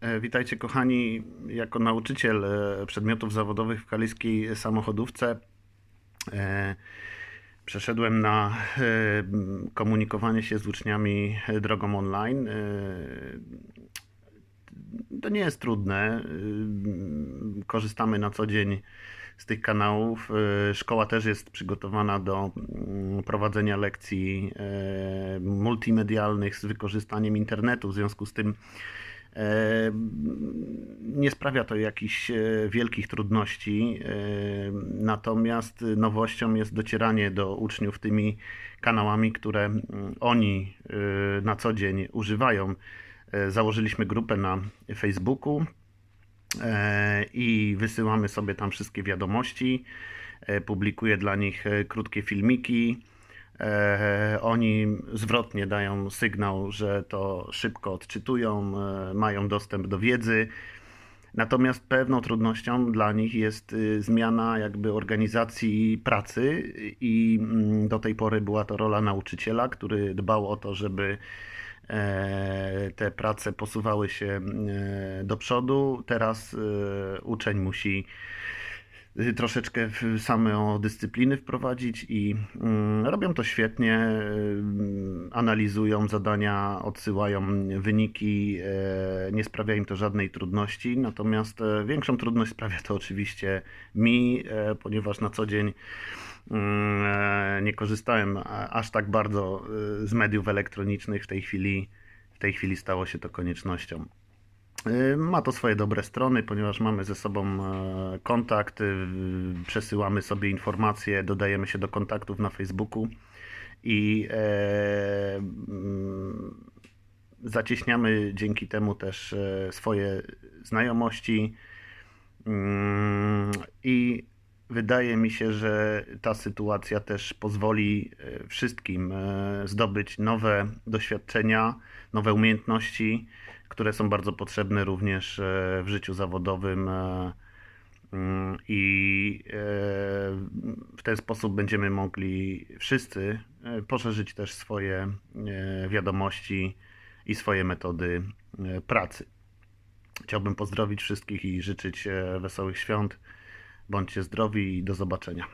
E, Witajcie kochani, jako nauczyciel e, przedmiotów zawodowych w kaliskiej samochodówce e, przeszedłem na komunikowanie się z uczniami drogą online. To nie jest trudne. Korzystamy na co dzień z tych kanałów. Szkoła też jest przygotowana do mm, prowadzenia lekcji multimedialnych z wykorzystaniem internetu. W związku z tym Nie sprawia to jakichś e, wielkich trudności, natomiast nowością jest docieranie do uczniów tymi kanałami, które mm, oni e, na co dzień używają. E, Założyliśmy grupę na Facebooku i wysyłamy sobie tam wszystkie wiadomości. Publikuję dla nich krótkie filmiki. E, Oni zwrotnie dają sygnał, że to szybko odczytują, e, mają dostęp do wiedzy. Natomiast pewną trudnością dla nich jest y, zmiana jakby organizacji pracy i mm, do tej pory była to rola nauczyciela, który dbał o to, żeby e, te prace posuwały się do przodu. Teraz uczeń musi troszeczkę w samodyscypliny wprowadzić i mm, robią to świetnie, mm, analizują zadania, odsyłają wyniki, e, nie sprawia im to żadnej trudności, natomiast większą trudność sprawia to oczywiście mi, ponieważ na co dzień mm, nie korzystałem aż tak bardzo z mediów elektronicznych, w tej chwili, w tej chwili stało się to koniecznością. Y, Ma to swoje dobre strony, ponieważ mamy ze sobą e, kontakt, y, przesyłamy sobie informacje, dodajemy się do kontaktów na Facebooku i e, mm, zacieśniamy dzięki temu też e, swoje znajomości. Mm, I wydaje mi się, że ta sytuacja też pozwoli wszystkim zdobyć nowe doświadczenia, nowe umiejętności, które są bardzo potrzebne również e, w życiu zawodowym. e, mm, I e, w ten sposób będziemy mogli wszyscy poszerzyć też swoje wiadomości i swoje metody pracy. Chciałbym pozdrowić wszystkich i życzyć wesołych świąt. Bądźcie zdrowi i do zobaczenia.